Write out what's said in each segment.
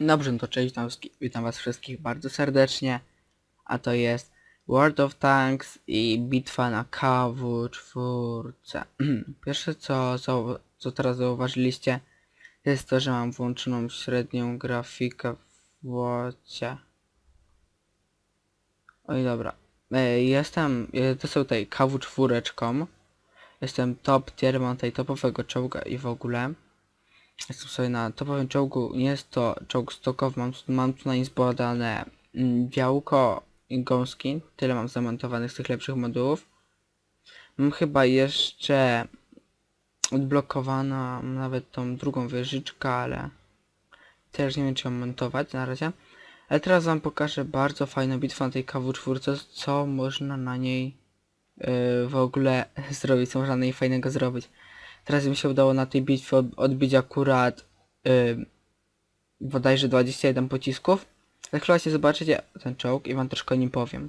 Dobrze, no to cześć, witam, was wszystkich bardzo serdecznie. A to jest World of Tanks i bitwa na KW4. Pierwsze co, co, teraz zauważyliście jest to, że mam włączoną średnią grafikę w łocie. Oj dobra. E, Jestem, e, to są tutaj KW4. Jestem top tier, mam tutaj topowego czołga i w ogóle. Jestem sobie na topowym czołgu, nie jest to czołg stokowy, mam, mam tu na nim zbadane mm, białko i gąski, tyle mam zamontowanych z tych lepszych modułów. Mam chyba jeszcze odblokowana nawet tą drugą wieżyczkę, ale też nie wiem czy ją montować na razie. Ale teraz wam pokażę bardzo fajną bitwę na tej KW4, co można na niej yy, w ogóle zrobić, co można na niej fajnego zrobić. Teraz mi się udało na tej bitwie od, odbić akurat yy, bodajże 21 pocisków. Chwilę się zobaczycie ten czołg i wam troszkę o nim powiem.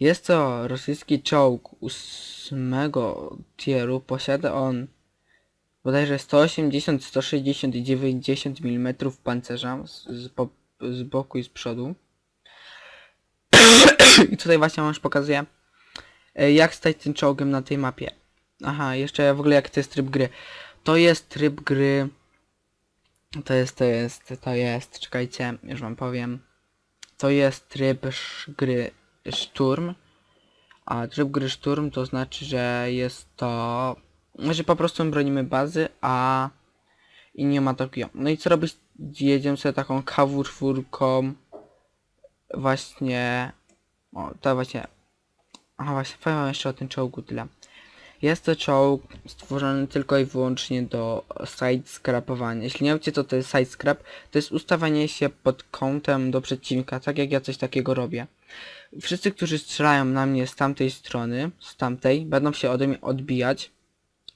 Jest to rosyjski czołg ósmego tieru. Posiada on bodajże 180, 160 i 90 mm pancerza z, z, po, z boku i z przodu. I tutaj właśnie wam już pokazuję e, jak stać tym czołgiem na tej mapie. Aha, jeszcze w ogóle jak to jest tryb gry. To jest tryb gry. To jest, to jest, to jest, czekajcie, już wam powiem. To jest tryb gry szturm. A tryb gry szturm to znaczy, że jest to, że po prostu bronimy bazy, a inni atakują. No i co robić? Jedziemy sobie taką KW4 właśnie. O, to właśnie. Aha, właśnie, powiem jeszcze o tym czołgu tyle. Jest to czołg stworzony tylko i wyłącznie do side scrapowania. Jeśli nie wiecie co to jest side scrap, to jest ustawianie się pod kątem do przeciwnika, tak jak ja coś takiego robię. Wszyscy, którzy strzelają na mnie z tamtej strony, z tamtej, będą się ode mnie odbijać,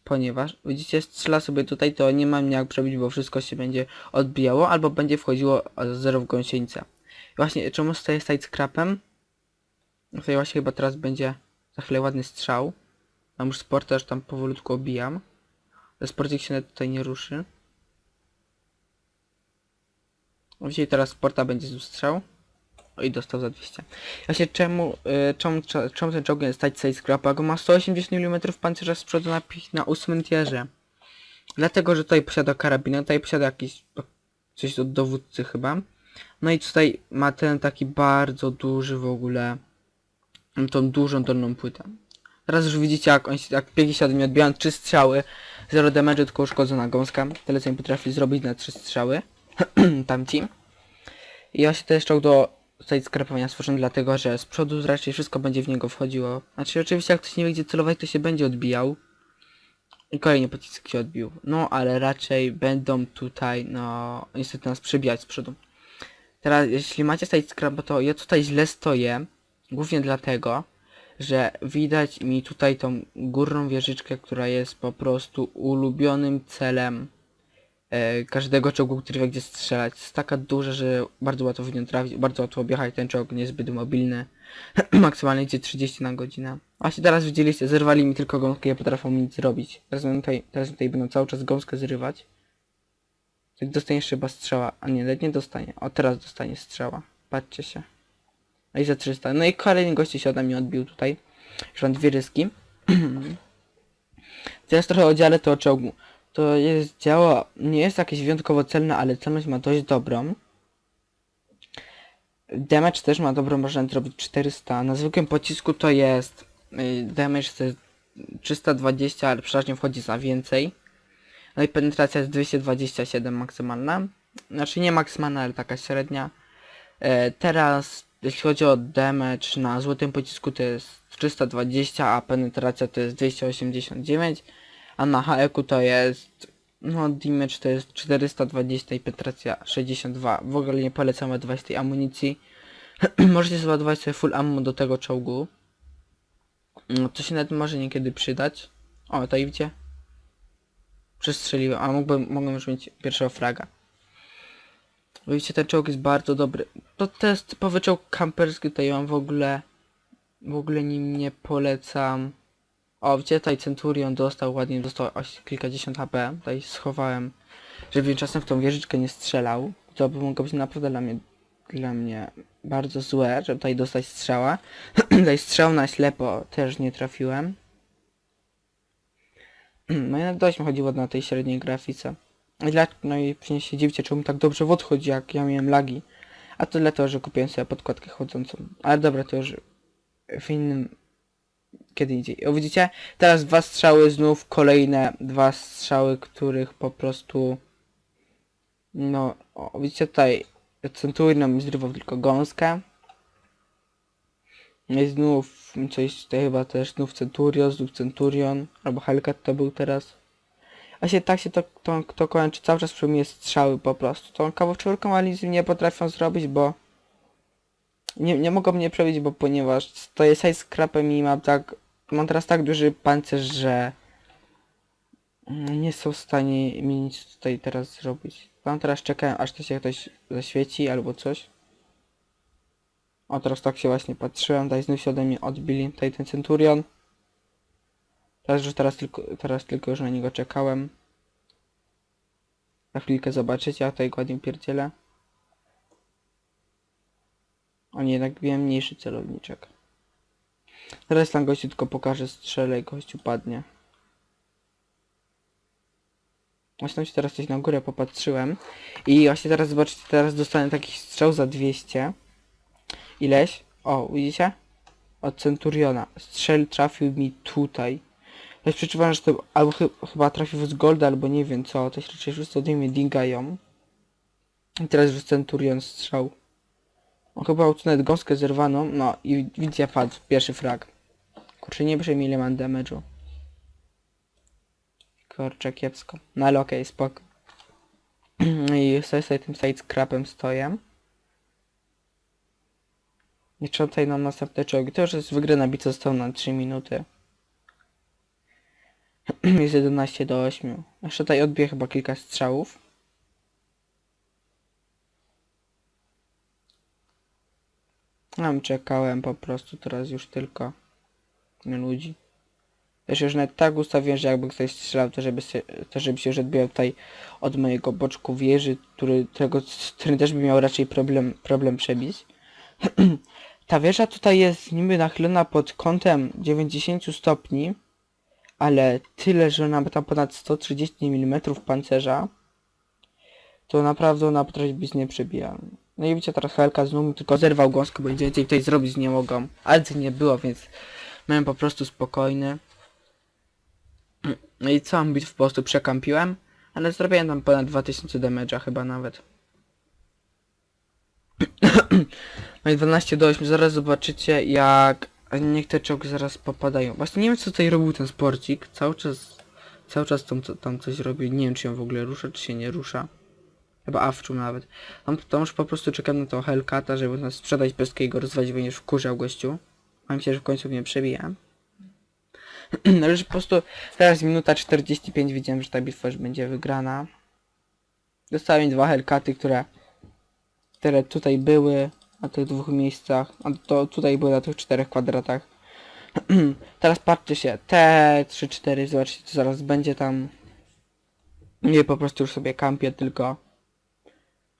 ponieważ, widzicie, strzela sobie tutaj, to nie mam jak przebić, bo wszystko się będzie odbijało, albo będzie wchodziło zero w gąsienicę. Właśnie, czemu staję side scrapem? Tutaj właśnie chyba teraz będzie za chwilę ładny strzał. Mam już sport, też tam powolutku obijam. Sportik się nawet tutaj nie ruszy. Widzicie, teraz sporta będzie z strzał. O i dostał za 200. Właśnie czemu, y, czemu, cze- czemu ten czołg stać side scrapa? Go ma 180 mm pancerza z przodu na, na 8 tierze. Dlatego, że tutaj posiada karabinę, tutaj posiada jakiś coś od dowódcy chyba. No i tutaj ma ten taki bardzo duży w ogóle tą dużą dolną płytę. Teraz już widzicie jak on się, jak biegi się ode mnie odbijają, 3 strzały, 0 damage, tylko uszkodzona gąska. Tyle co im potrafi zrobić na 3 strzały. Tamci. I właśnie to jest czołg do tutaj skrapowania stworzony dlatego, że z przodu raczej wszystko będzie w niego wchodziło. Znaczy oczywiście jak ktoś nie wie gdzie celować to się będzie odbijał. I kolejny pocisk się odbił. No ale raczej będą tutaj no niestety nas przybijać z przodu. Teraz jeśli macie side scrap, to ja tutaj źle stoję. Głównie dlatego, że widać mi tutaj tą górną wieżyczkę, która jest po prostu ulubionym celem e, każdego czołgu, który wie gdzie strzelać. Jest taka duża, że bardzo łatwo w nią trafić, bardzo łatwo objechać ten czołg, niezbyt mobilny. Maksymalnie idzie 30 na godzinę. Właśnie teraz widzieliście, zerwali mi tylko gąskę, nie potrafią mi nic zrobić. Teraz, tutaj, teraz tutaj będą cały czas gąskę zrywać. Dostaniesz chyba strzała, a nie, nie dostanie. O, teraz dostanie strzała. Patrzcie się. No i za 300. No i kolejny gości się ode mnie odbił tutaj. Już mam dwie ryski. Teraz trochę o dziale to czołgu. To jest działo, nie jest jakieś wyjątkowo celne, ale celność ma dość dobrą. Damage też ma dobrą, można zrobić 400. Na zwykłym pocisku to jest y, damage to jest 320, ale przeważnie wchodzi za więcej. No i penetracja jest 227 maksymalna. Znaczy nie maksymalna, ale taka średnia. E, teraz jeśli chodzi o damage na złotym pocisku to jest 320, a penetracja to jest 289, a na HEQ to jest no damage to jest 420 i penetracja 62. W ogóle nie polecam ładować tej amunicji. Możecie załadować sobie full ammo do tego czołgu. No, to się nawet może niekiedy przydać. O, tutaj widzicie? Przestrzeliłem, a mógłbym, mogłem już mieć pierwszego fraga. Widzicie, ten czołg jest bardzo dobry. To, to jest typowy czołg kamperski, tutaj mam w ogóle... W ogóle nim nie polecam. O, widzicie, tutaj Centurion dostał ładnie, dostał aż kilkadziesiąt HP. Tutaj schowałem żeby czasem w tą wieżyczkę nie strzelał. To by mogło być naprawdę dla mnie, dla mnie bardzo złe, żeby tutaj dostać strzała. tutaj strzał na ślepo też nie trafiłem. No i dość mi chodziło na tej średniej grafice. Dla, no i później się dziwcie, czemu tak dobrze w odchodzi, jak ja miałem lagi. A to dlatego, że kupiłem sobie podkładkę chodzącą. Ale dobra, to już w innym... Kiedy indziej. O, widzicie? Teraz dwa strzały, znów kolejne dwa strzały, których po prostu... No, o, widzicie tutaj Centurion mi zrywał tylko gąskę. No I znów coś tutaj chyba też znów Centurion, znów Centurion, albo Hellcat to był teraz. Właśnie tak się to, to, to kończy, cały czas przyjmuje strzały po prostu. Tą kawowczurką ale nic nie potrafią zrobić, bo nie, nie mogą mnie przebić, bo ponieważ to jest size scrapem i mam tak, mam teraz tak duży pancerz, że nie są w stanie mi nic tutaj teraz zrobić. Tam teraz czekałem, aż to się ktoś zaświeci albo coś. O, teraz tak się właśnie patrzyłem, tutaj znów się ode mnie odbili, tutaj ten Centurion. Teraz już teraz tylko, teraz tylko już na niego czekałem. Na chwilkę zobaczycie, a tutaj ładnie pierdzielę. O nie, jednak miałem mniejszy celowniczek. Teraz tam gościu tylko pokażę strzelę i gościu padnie. Właśnie się teraz coś na górę popatrzyłem. I właśnie teraz zobaczcie, teraz dostanę taki strzał za 200. Ileś? O, widzicie? Od Centuriona. Strzel trafił mi tutaj. Ja przeczuwam, że to albo chy chyba trafił z Golda, albo nie wiem co. Się raczej wszyscy ode mnie dingają. I teraz już Centurion strzał. On chyba nawet gąskę zerwaną. No i widzę padł. Pierwszy frag. Kurczę, nie wiem ile mam damage'u. Kurczę, kiepsko. No ale okej, spoko. I sobie, sobie tym side scrapem stoję. Trzeba tutaj nam następne czołgi. To już jest wygrana bitwa została na 3 minuty. jest 11 do 8. Jeszcze tutaj odbiję chyba kilka strzałów. Tam czekałem po prostu teraz już tylko ludzi. Też już nawet tak ustawiłem, że jakby ktoś strzelał, to żeby się, to żeby się już odbijał tutaj od mojego boczku wieży, który, którego, który też by miał raczej problem, problem przebić. Ta wieża tutaj jest niby nachylona pod kątem 90 stopni, ale tyle, że ona ma ponad 130 mm pancerza, to naprawdę ona potrafi być nieprzebijana. No i widzicie teraz Helka znów mi tylko zerwał gąskę, bo nic więcej tutaj zrobić nie mogą. Ale to nie było, więc miałem po prostu spokojny. No i całą bitwę po prostu przekampiłem, ale zrobiłem tam ponad 2000 damage'a chyba nawet. No i 12 do 8, zaraz zobaczycie jak niech te czołgi zaraz popadają. Właśnie nie wiem co tutaj robił ten sporcik, cały czas cały czas tam, tam coś robi, nie wiem czy on w ogóle rusza, czy się nie rusza. Chyba awczu nawet. Tam, tam już po prostu czekam na to Hellcata, żeby nas sprzedać i go nie już wkurzał gościu. Mam się, że w końcu mnie przebija. Ale że po prostu teraz minuta 45 widziałem, że ta bitwa już będzie wygrana. Dostałem dwa Hellcaty, które które tutaj były na tych dwóch miejscach, a to tutaj były na tych czterech kwadratach. Teraz patrzcie się, te 3-4, zobaczcie co zaraz będzie tam. Nie po prostu już sobie kampię tylko.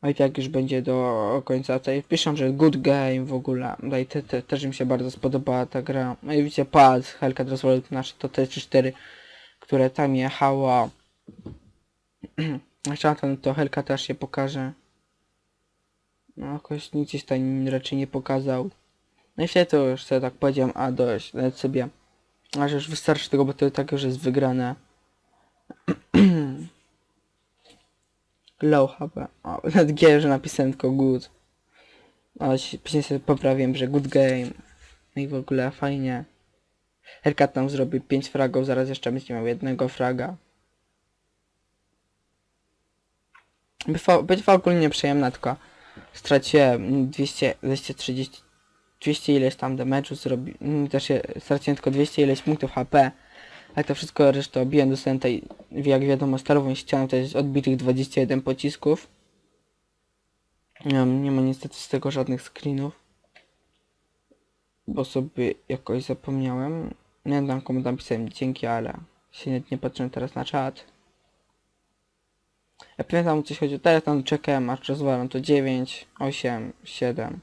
A i tak już będzie do końca tej. Piszą, że good game w ogóle. I te, te, też mi się bardzo spodobała ta gra. No i widzicie, pad, Hellcat rozwalił nasze to te 3-4, które tam jechało. Tam to Hellcat też się pokaże. No jakoś nic gdzieś tam raczej nie pokazał. No i to już sobie tak powiedziałem, a dość, nawet sobie. A że już wystarczy tego, bo to tak już jest wygrane. Low HP. O, nawet G, że napisałem tylko good. Ale się- później sobie poprawiłem, że good game. No i w ogóle fajnie. Hellcat tam zrobi 5 fragów, zaraz jeszcze będzie miał jednego fraga. Bitwa, bitwa ogólnie przyjemna, tylko straciłem 200, 230, 200 ileś tam damage'u zrobi, mm, też się, straciłem tylko 200 ileś punktów HP, ale to wszystko resztę obiłem, dostałem tutaj, jak wiadomo, stalową ścianą, to jest odbitych 21 pocisków. Nie, nie ma niestety z tego żadnych screenów, bo sobie jakoś zapomniałem. Nie wiem komu tam pisałem dzięki, ale się nie, nie patrzyłem teraz na czat. Ja pamiętam coś chodzi o telefon, czekałem aż rozwalam to 9, 8, 7.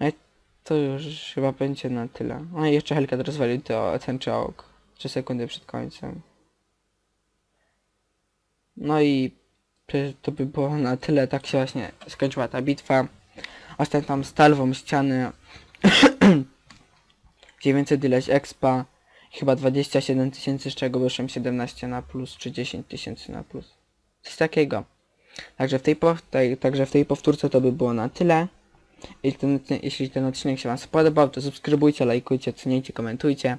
No i to już chyba będzie na tyle. No i jeszcze Hellcat rozwalił to ten czołg 3 sekundy przed końcem. No i to by było na tyle, tak się właśnie skończyła ta bitwa. Ostatnio tam stalwą ściany 900 ileś expa chyba 27 tysięcy z czego wyszłem 17 na plus czy 10 tysięcy na plus coś takiego także w tej, tej, także w tej powtórce to by było na tyle. Jeśli ten, jeśli ten odcinek się wam spodobał to subskrybujcie, lajkujcie, ceniajcie, komentujcie.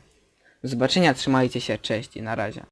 Do zobaczenia, trzymajcie się, cześć i na razie